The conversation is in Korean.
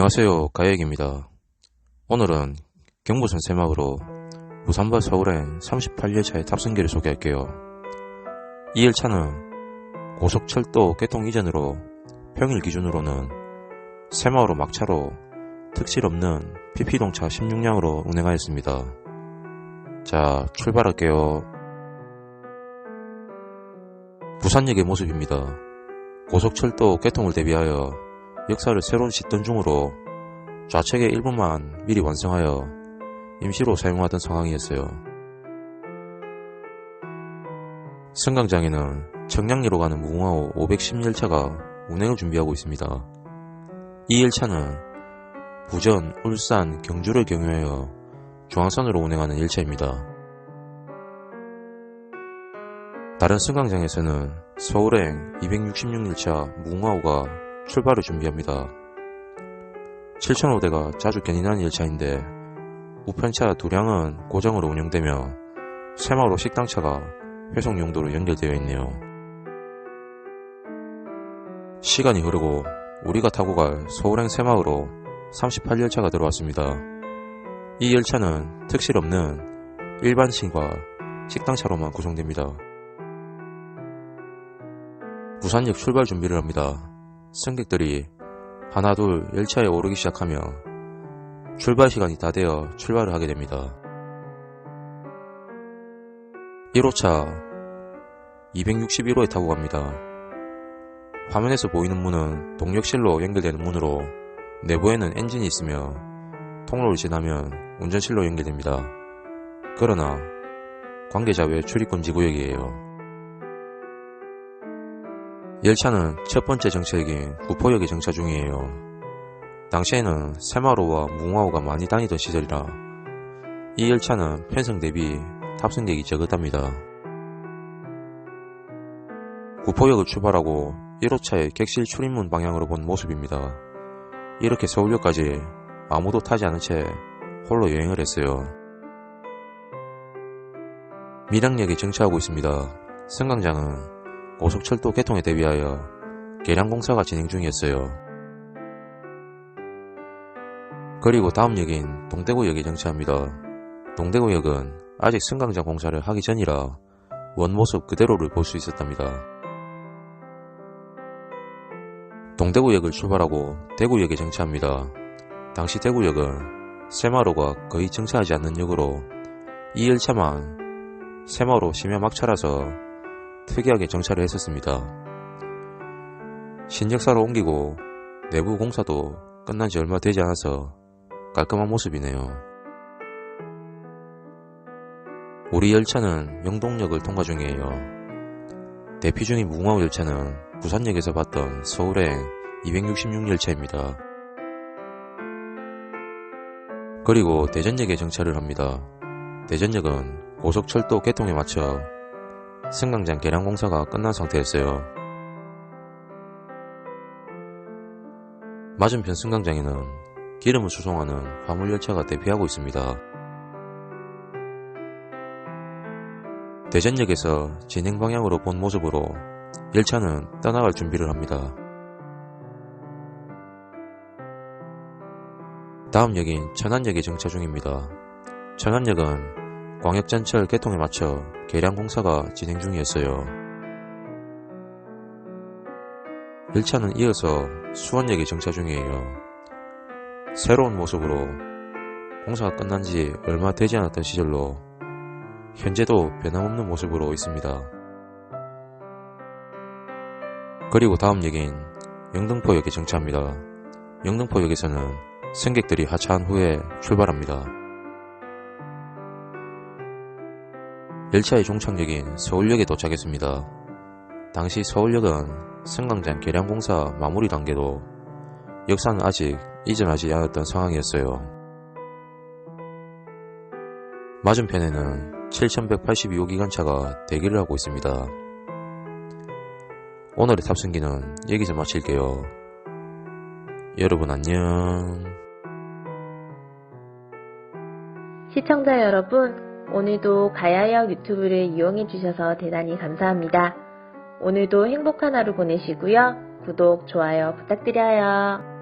안녕하세요. 가혁입니다. 오늘은 경부선 새막으로 부산과 서울행 38열차의 탑승기를 소개할게요. 이 열차는 고속철도 개통 이전으로 평일 기준으로는 새마을호 막차로 특실 없는 PP동차 16량으로 운행하였습니다. 자, 출발할게요. 부산역의 모습입니다. 고속철도 개통을 대비하여 역사를 새로 짓던 중으로 좌측의 일부만 미리 완성하여 임시로 사용하던 상황이었어요. 승강장에는 청량리로 가는 무궁화호 510열차가 운행을 준비하고 있습니다. 이 열차는 부전, 울산, 경주를 경유하여 중앙선으로 운행하는 열차입니다. 다른 승강장에서는 서울행 266열차 무궁화호가 출발을 준비합니다. 7,005대가 자주 견인하는 열차인데 우편차 두량은 고정으로 운영되며 새마을호 식당차가 회송 용도로 연결되어 있네요. 시간이 흐르고 우리가 타고 갈 서울행 새마을호 38열차가 들어왔습니다. 이 열차는 특실 없는 일반식과 식당차로만 구성됩니다. 부산역 출발 준비를 합니다. 승객들이 하나 둘 열차에 오르기 시작하며 출발 시간이 다 되어 출발을 하게 됩니다. 1호차 261호에 타고 갑니다. 화면에서 보이는 문은 동력실로 연결되는 문으로 내부에는 엔진이 있으며 통로를 지나면 운전실로 연결됩니다. 그러나 관계자 외 출입금지 구역이에요. 열차는 첫 번째 정차역인 구포역에 정차 중이에요. 당시에는 새마로와 무궁화호가 많이 다니던 시절이라 이 열차는 편성 대비 탑승객이 적었답니다. 구포역을 출발하고 1호차의 객실 출입문 방향으로 본 모습입니다. 이렇게 서울역까지 아무도 타지 않은 채 홀로 여행을 했어요. 밀양역에 정차하고 있습니다. 승강장은 고속철도 개통에 대비하여 개량공사가 진행 중이었어요. 그리고 다음 역인 동대구역에 정차합니다. 동대구역은 아직 승강장 공사를 하기 전이라 원모습 그대로를 볼 수 있었답니다. 동대구역을 출발하고 대구역에 정차합니다. 당시 대구역은 새마로가 거의 정차하지 않는 역으로 이 열차만 새마로 심야 막차라서 특이하게 정차를 했었습니다. 신역사로 옮기고 내부 공사도 끝난 지 얼마 되지 않아서 깔끔한 모습이네요. 우리 열차는 영동역을 통과 중이에요. 대피 중인 무궁화호 열차는 부산역에서 봤던 서울행 266 열차입니다. 그리고 대전역에 정차를 합니다. 대전역은 고속철도 개통에 맞춰 승강장 개량 공사가 끝난 상태였어요. 맞은편 승강장에는 기름을 수송하는 화물열차가 대피하고 있습니다. 대전역에서 진행 방향으로 본 모습으로 열차는 떠나갈 준비를 합니다. 다음 역인 천안역에 정차 중입니다. 천안역은 광역전철 개통에 맞춰 개량 공사가 진행 중이었어요. 열차는 이어서 수원역에 정차 중이에요. 새로운 모습으로 공사가 끝난 지 얼마 되지 않았던 시절로 현재도 변함없는 모습으로 있습니다. 그리고 다음 역인 영등포역에 정차합니다. 영등포역에서는 승객들이 하차한 후에 출발합니다. 열차의 종착역인 서울역에 도착했습니다. 당시 서울역은 승강장 개량 공사 마무리 단계로 역사는 아직 이전하지 않았던 상황이었어요. 맞은편에는 7182호 기관차가 대기를 하고 있습니다. 오늘의 탑승기는 여기서 마칠게요. 여러분 안녕. 시청자 여러분, 오늘도 가야역 유튜브를 이용해 주셔서 대단히 감사합니다. 오늘도 행복한 하루 보내시고요. 구독, 좋아요 부탁드려요.